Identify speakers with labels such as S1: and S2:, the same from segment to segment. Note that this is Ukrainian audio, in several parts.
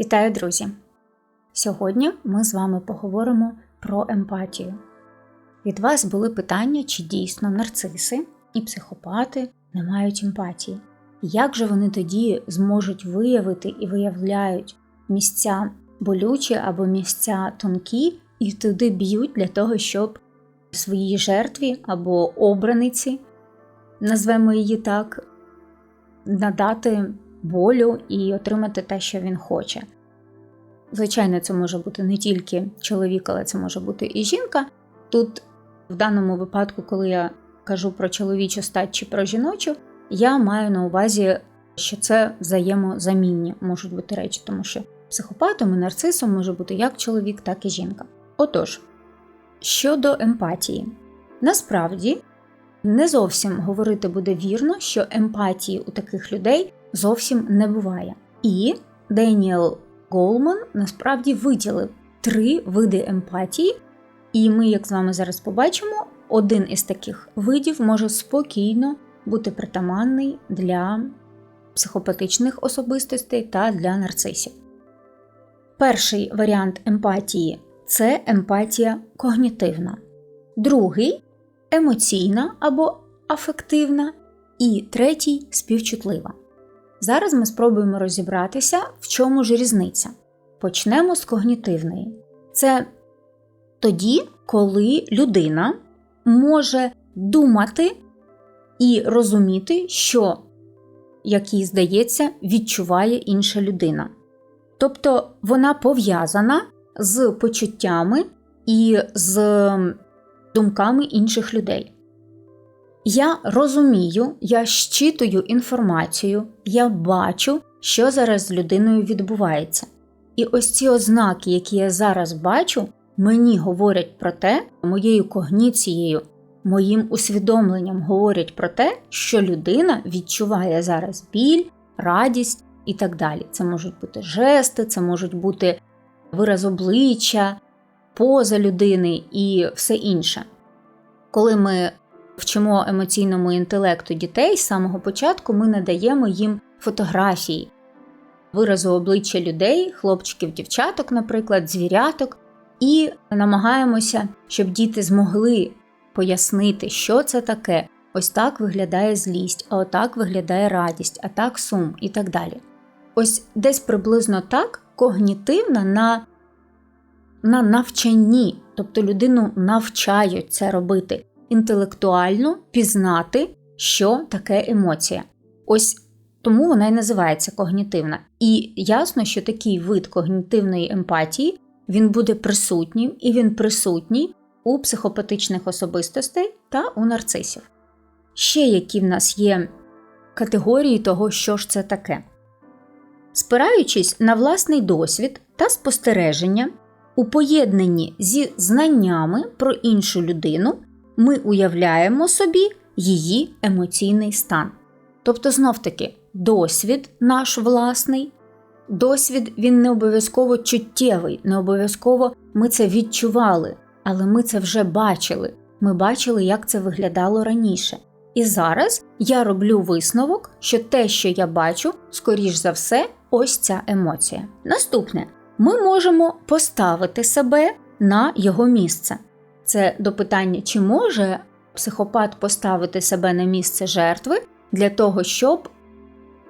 S1: Вітаю, друзі! Сьогодні ми з вами поговоримо про емпатію. Від вас були питання, чи дійсно нарциси і психопати не мають емпатії. Як же вони тоді зможуть виявити і виявляють місця болючі або місця тонкі, і туди б'ють для того, щоб своїй жертві або обраниці, назвемо її так, надати болю і отримати те, що він хоче. Звичайно, це може бути не тільки чоловік, але це може бути і жінка. Тут, в даному випадку, коли я кажу про чоловічу стать чи про жіночу, я маю на увазі, що це взаємозамінні можуть бути речі, тому що психопатом і нарцисом може бути як чоловік, так і жінка. Отож, щодо емпатії, насправді не зовсім говорити буде вірно, що емпатії у таких людей зовсім не буває. І Деніел Голман насправді виділив три види емпатії, і ми, як з вами зараз побачимо, один із таких видів може спокійно бути притаманний для психопатичних особистостей та для нарцисів. Перший варіант емпатії це емпатія когнітивна, другий емоційна або афективна, і третій співчутлива. Зараз ми спробуємо розібратися, в чому ж різниця. Почнемо з когнітивної. Це тоді, коли людина може думати і розуміти, що, як їй здається, відчуває інша людина. Тобто вона пов'язана з почуттями і з думками інших людей. Я розумію, я щитую інформацію, я бачу, що зараз з людиною відбувається. І ось ці ознаки, які я зараз бачу, мені говорять про те, моєю когніцією, моїм усвідомленням говорять про те, що людина відчуває зараз біль, радість і так далі. Це можуть бути жести, це можуть бути вираз обличчя, поза людини і все інше. Коли ми вчимо емоційному інтелекту дітей з самого початку, ми надаємо їм фотографії, виразу обличчя людей, хлопчиків, дівчаток, наприклад, звіряток, і намагаємося, щоб діти змогли пояснити, що це таке. Ось так виглядає злість, а отак виглядає радість, а так сум і так далі. Ось десь приблизно так когнітивна на на навчанні, тобто людину навчають це робити інтелектуально пізнати, що таке емоція. Ось тому вона і називається когнітивна. І ясно, що такий вид когнітивної емпатії він буде присутнім і він присутній у психопатичних особистостей та у нарцисів. Ще які в нас є категорії того, що ж це таке. Спираючись на власний досвід та спостереження, у поєднанні зі знаннями про іншу людину ми уявляємо собі її емоційний стан. Тобто, знов таки, досвід наш власний, досвід він не обов'язково чуттєвий, не обов'язково ми це відчували, але ми це вже бачили. Ми бачили, як це виглядало раніше. І зараз я роблю висновок, що те, що я бачу, скоріш за все, ось ця емоція. Наступне, ми можемо поставити себе на його місце. Це до питання, чи може психопат поставити себе на місце жертви для того, щоб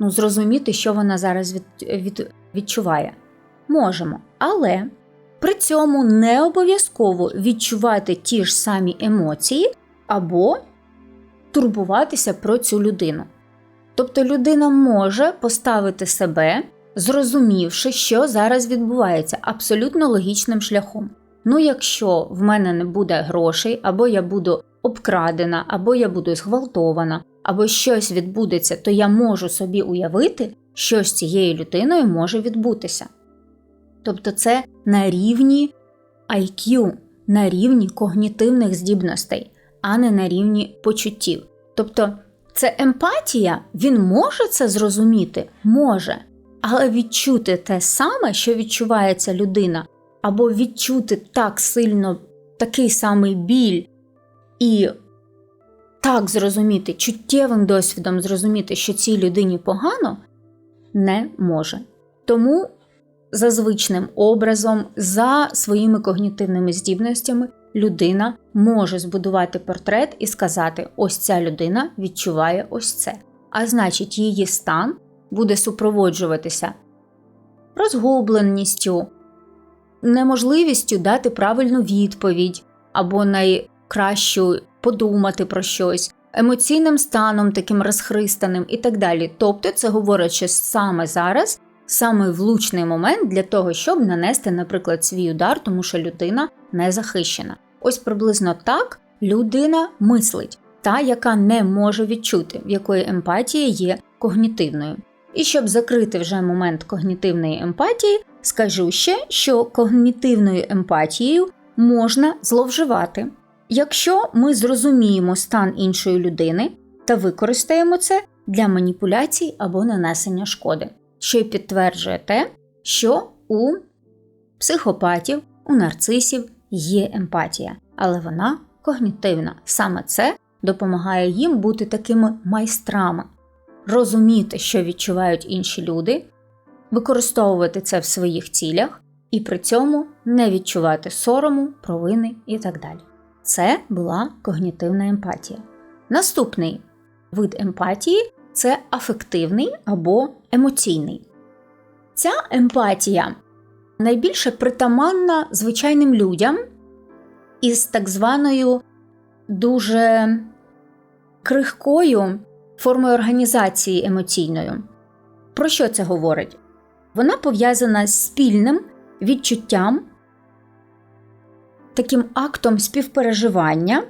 S1: ну, зрозуміти, що вона зараз від, від, відчуває. Можемо. Але при цьому не обов'язково відчувати ті ж самі емоції або турбуватися про цю людину. Тобто людина може поставити себе, зрозумівши, що зараз відбувається, абсолютно логічним шляхом. Ну, якщо в мене не буде грошей, або я буду обкрадена, або я буду зґвалтована, або щось відбудеться, то я можу собі уявити, що з цією людиною може відбутися. Тобто це на рівні IQ, на рівні когнітивних здібностей, а не на рівні почуттів. Тобто це емпатія, він може це зрозуміти? Може, але відчути те саме, що відчувається людина, або відчути так сильно такий самий біль і так зрозуміти, чуттєвим досвідом зрозуміти, що цій людині погано, не може. Тому за звичним образом, за своїми когнітивними здібностями, людина може збудувати портрет і сказати: ось ця людина відчуває ось це. А значить, її стан буде супроводжуватися розгубленістю, неможливістю дати правильну відповідь або найкращу подумати про щось, емоційним станом, таким розхристаним і так далі. Тобто, це говорить, що саме зараз. Саме влучний момент для того, щоб нанести, наприклад, свій удар, тому що людина не захищена. Ось приблизно так людина мислить, та, яка не може відчути, в якої емпатія є когнітивною. І щоб закрити вже момент когнітивної емпатії, скажу ще, що когнітивною емпатією можна зловживати. Якщо ми зрозуміємо стан іншої людини та використаємо це для маніпуляцій або нанесення шкоди, що й підтверджує те, що у психопатів, у нарцисів є емпатія, але вона когнітивна. Саме це допомагає їм бути такими майстрами, розуміти, що відчувають інші люди, використовувати це в своїх цілях і при цьому не відчувати сорому, провини і так далі. Це була когнітивна емпатія. Наступний вид емпатії це афективний або емоційний. Ця емпатія найбільше притаманна звичайним людям із так званою дуже крихкою формою організації емоційною. Про що це говорить? Вона пов'язана з спільним відчуттям, таким актом співпереживання,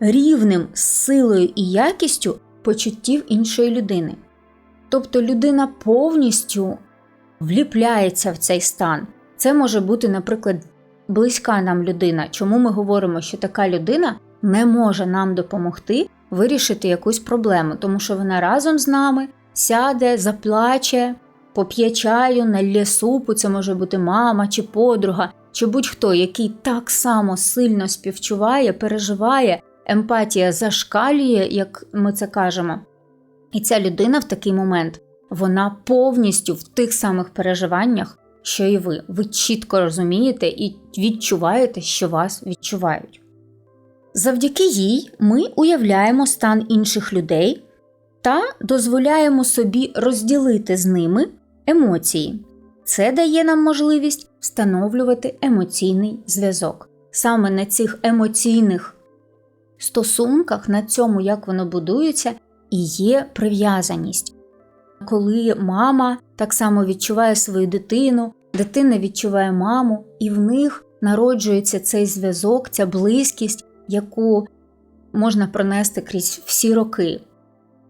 S1: рівним з силою і якістю почуттів іншої людини. Тобто людина повністю вліпляється в цей стан. Це може бути, наприклад, близька нам людина. Чому ми говоримо, що така людина не може нам допомогти вирішити якусь проблему, тому що вона разом з нами сяде, заплаче, поп'є чаю, налє супу, це може бути мама чи подруга, чи будь-хто, який так само сильно співчуває, переживає, емпатія зашкалює, як ми це кажемо. І ця людина в такий момент вона повністю в тих самих переживаннях, що і ви. Ви чітко розумієте і відчуваєте, що вас відчувають. Завдяки їй ми уявляємо стан інших людей та дозволяємо собі розділити з ними емоції. Це дає нам можливість встановлювати емоційний зв'язок. Саме на цих емоційних стосунках, на цьому, як воно будується, і є прив'язаність. Коли мама так само відчуває свою дитину, дитина відчуває маму, і в них народжується цей зв'язок, ця близькість, яку можна пронести крізь всі роки,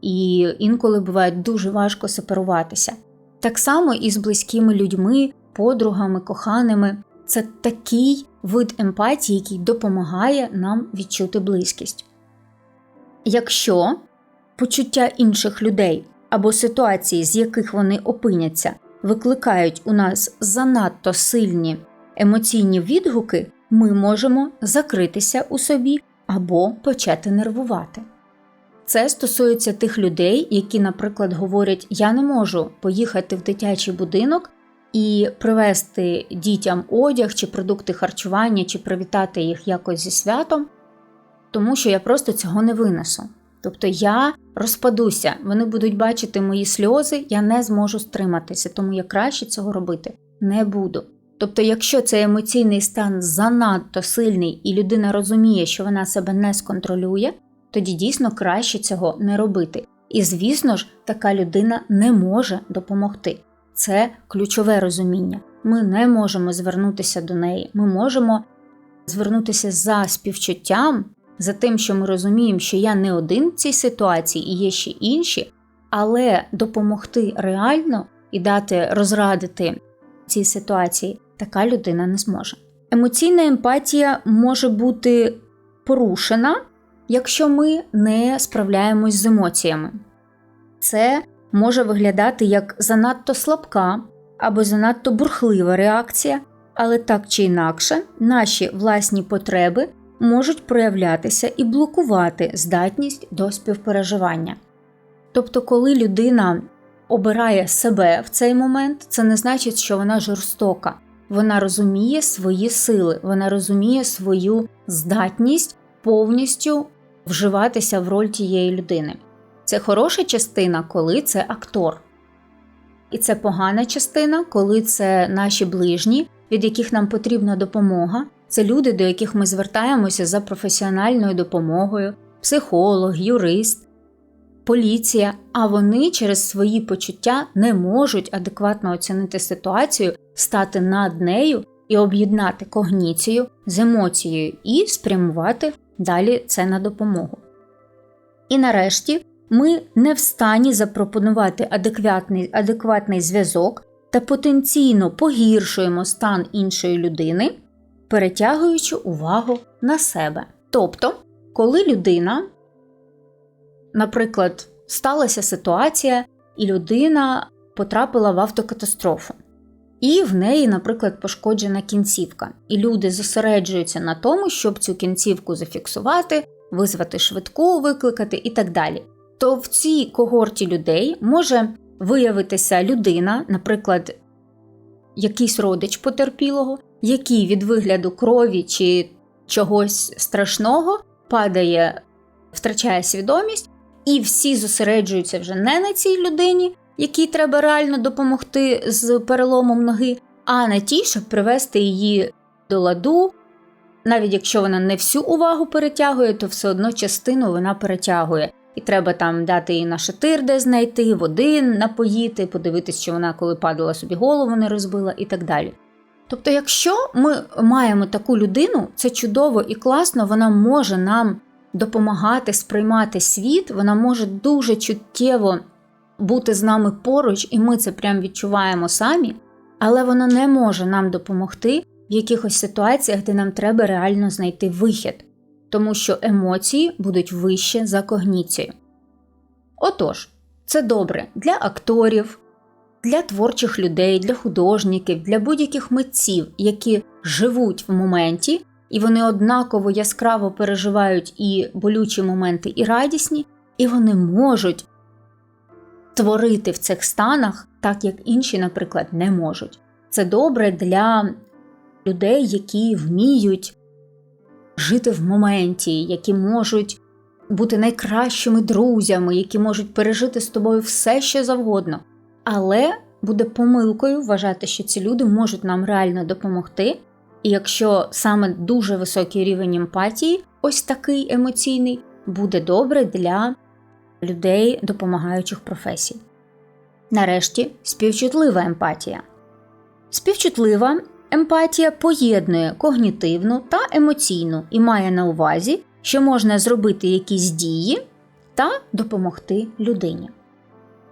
S1: і інколи буває дуже важко сепаруватися. Так само і з близькими людьми, подругами, коханими. Це такий вид емпатії, який допомагає нам відчути близькість. Якщо почуття інших людей або ситуації, з яких вони опиняться, викликають у нас занадто сильні емоційні відгуки, ми можемо закритися у собі або почати нервувати. Це стосується тих людей, які, наприклад, говорять: Я не можу поїхати в дитячий будинок і привезти дітям одяг чи продукти харчування, чи привітати їх якось зі святом, тому що я просто цього не винесу. Тобто я розпадуся, вони будуть бачити мої сльози, я не зможу стриматися, тому я краще цього робити не буду. Тобто, якщо цей емоційний стан занадто сильний і людина розуміє, що вона себе не сконтролює, тоді дійсно краще цього не робити. І, звісно ж, така людина не може допомогти. Це ключове розуміння. Ми не можемо звернутися до неї. Ми можемо звернутися за співчуттям, за тим, що ми розуміємо, що я не один в цій ситуації і є ще інші, але допомогти реально і дати розрадити цій ситуації така людина не зможе. Емоційна емпатія може бути порушена, якщо ми не справляємось з емоціями. Це може виглядати як занадто слабка або занадто бурхлива реакція, але так чи інакше наші власні потреби можуть проявлятися і блокувати здатність до співпереживання. Тобто, коли людина обирає себе в цей момент, це не значить, що вона жорстока. Вона розуміє свої сили, вона розуміє свою здатність повністю вживатися в роль тієї людини. Це хороша частина, коли це актор. І це погана частина, коли це наші ближні, від яких нам потрібна допомога. Це люди, до яких ми звертаємося за професіональною допомогою, психолог, юрист, поліція, а вони через свої почуття не можуть адекватно оцінити ситуацію, стати над нею і об'єднати когніцію з емоцією і спрямувати далі це на допомогу. І нарешті ми не в стані запропонувати адекватний, адекватний зв'язок та потенційно погіршуємо стан іншої людини, перетягуючи увагу на себе. Тобто, коли людина, наприклад, сталася ситуація, і людина потрапила в автокатастрофу, і в неї, наприклад, пошкоджена кінцівка, і люди зосереджуються на тому, щоб цю кінцівку зафіксувати, визвати швидку, викликати і так далі. То в цій когорті людей може виявитися людина, наприклад, якийсь родич потерпілого, який від вигляду крові чи чогось страшного падає, втрачає свідомість, і всі зосереджуються вже не на цій людині, якій треба реально допомогти з переломом ноги, а на тій, щоб привести її до ладу. Навіть якщо вона не всю увагу перетягує, то все одно частину вона перетягує. І треба там дати їй на шатир, де знайти, води напоїти, подивитись, що вона коли падала собі голову не розбила і так далі. Тобто, якщо ми маємо таку людину, це чудово і класно, вона може нам допомагати сприймати світ, вона може дуже чуттєво бути з нами поруч, і ми це прям відчуваємо самі, але вона не може нам допомогти в якихось ситуаціях, де нам треба реально знайти вихід, тому що емоції будуть вище за когніцію. Отож, це добре для акторів, для творчих людей, для художників, для будь-яких митців, які живуть в моменті, і вони однаково яскраво переживають і болючі моменти, і радісні, і вони можуть творити в цих станах, так як інші, наприклад, не можуть. Це добре для людей, які вміють жити в моменті, які можуть бути найкращими друзями, які можуть пережити з тобою все, що завгодно. Але буде помилкою вважати, що ці люди можуть нам реально допомогти. І якщо саме дуже високий рівень емпатії, ось такий емоційний, буде добре для людей допомагаючих професій. Нарешті співчутлива емпатія. Співчутлива емпатія поєднує когнітивну та емоційну і має на увазі, що можна зробити якісь дії та допомогти людині.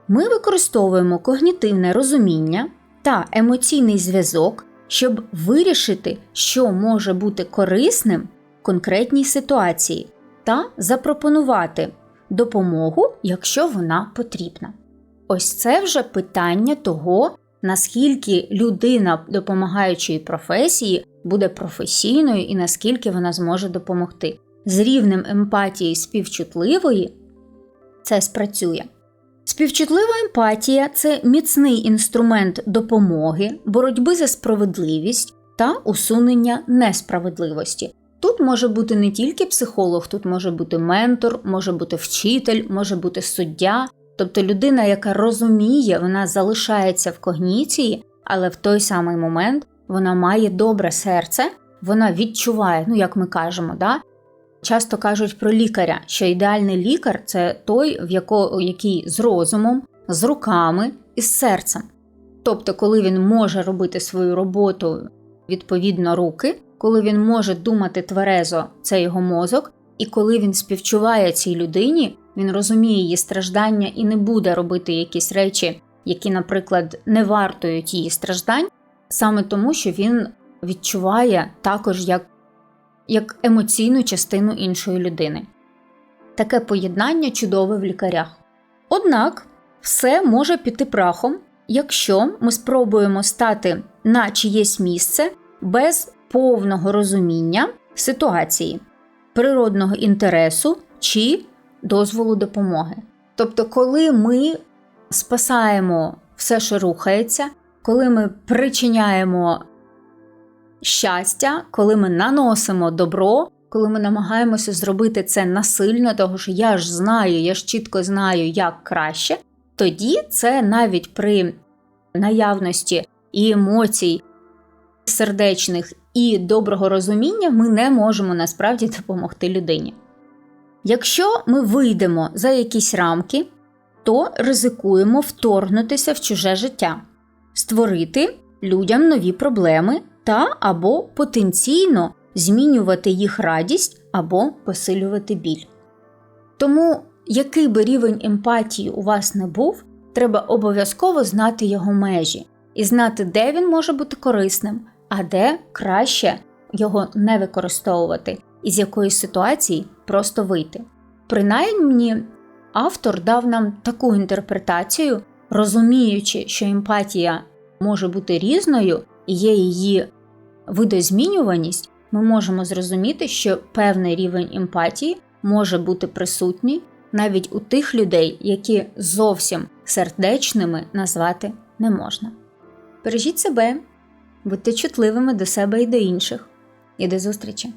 S1: Ми використовуємо когнітивне розуміння та емоційний зв'язок, щоб вирішити, що може бути корисним в конкретній ситуації, та запропонувати допомогу, якщо вона потрібна. Ось це вже питання того, наскільки людина допомагаючої професії буде професійною і наскільки вона зможе допомогти. З рівнем емпатії співчутливої це спрацює. Співчутлива емпатія це міцний інструмент допомоги, боротьби за справедливість та усунення несправедливості. Тут може бути не тільки психолог, тут може бути ментор, може бути вчитель, може бути суддя, тобто людина, яка розуміє, вона залишається в когніції, але в той самий момент вона має добре серце, вона відчуває, ну як ми кажемо, да? часто кажуть про лікаря, що ідеальний лікар це той, в яко, який з розумом, з руками і з серцем. Тобто, коли він може робити свою роботу відповідно руки, коли він може думати тверезо, це його мозок, і коли він співчуває цій людині, він розуміє її страждання і не буде робити якісь речі, які, наприклад, не вартують її страждань, саме тому, що він відчуває також як, як емоційну частину іншої людини. Таке поєднання чудове в лікарях. Однак все може піти прахом, якщо ми спробуємо стати на чиєсь місце без повного розуміння ситуації, природного інтересу чи дозволу допомоги. Тобто, коли ми спасаємо все, що рухається, коли ми причиняємо щастя, коли ми наносимо добро, коли ми намагаємося зробити це насильно, тому що я ж знаю, я ж чітко знаю, як краще, тоді це навіть при наявності і емоцій сердечних і доброго розуміння ми не можемо насправді допомогти людині. Якщо ми вийдемо за якісь рамки, то ризикуємо вторгнутися в чуже життя, створити людям нові проблеми та або потенційно змінювати їх радість або посилювати біль. Тому, який би рівень емпатії у вас не був, треба обов'язково знати його межі і знати, де він може бути корисним, а де краще його не використовувати і з якоїсь ситуації просто вийти. Принаймні, автор дав нам таку інтерпретацію, розуміючи, що емпатія може бути різною і є її видозмінюваність, ми можемо зрозуміти, що певний рівень емпатії може бути присутній навіть у тих людей, які зовсім сердечними назвати не можна. Бережіть себе, будьте чутливими до себе і до інших, і до зустрічі!